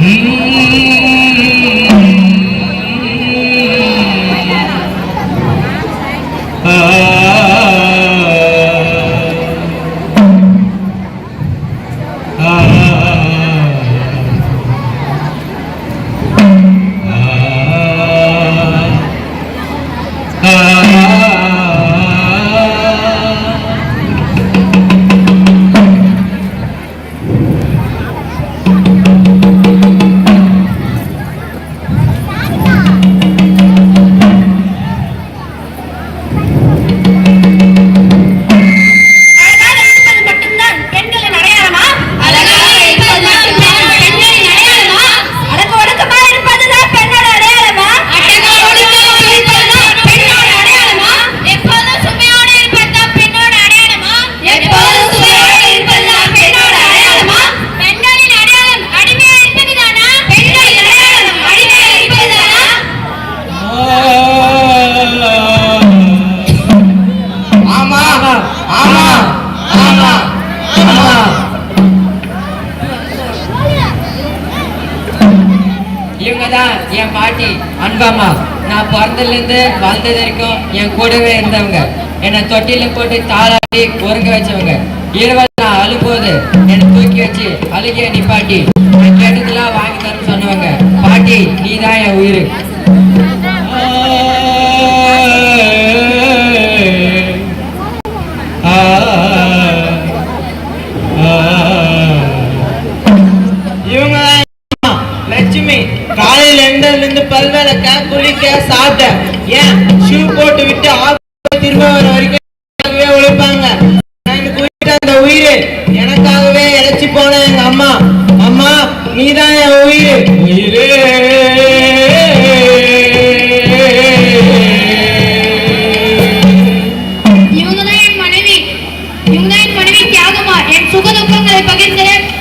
う。பாட்டி அன்பாமா நான் பிறந்ததுலேருந்து வளர்ந்தது வரைக்கும் என் கூடவே இருந்தவங்க. என்னை தொட்டியில் போட்டு தாளாட்டி ஒருங்க வச்சவங்க. இரவல் நான் அழும்போது என்னை தூக்கி வச்சு அழுகிய நிப்பாட்டி உனக்காகவே இழைச்சி போன எங்க அம்மா. அம்மா நீதான் என் உயிர். உயிரே.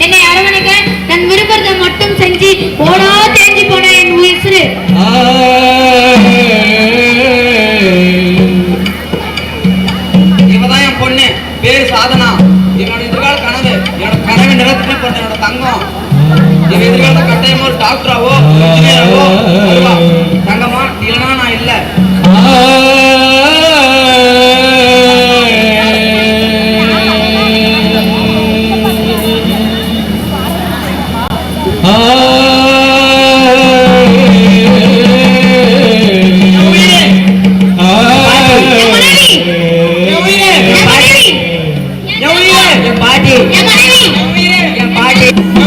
என்னை அரவணைக்க நான் விருப்பத்தை மட்டும் செஞ்சு ஓடா தேஞ்சு போன என் உயிர் கட்டாயமா ஒரு டாக்டராவோ இன்ஜினியராவோ வருவா தங்கம்மா இல்லைன்னா நான் இல்லை. பாட்டி. பாட்டி.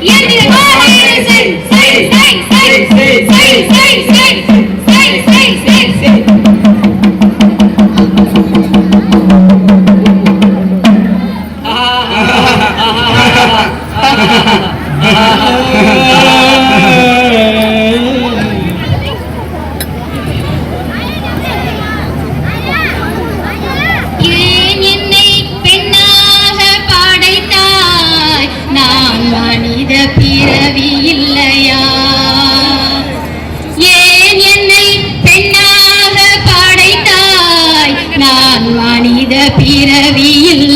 quién? பிறவியில்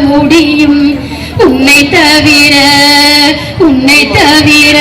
முடியும். உன்னை தவிர உன்னை தவிர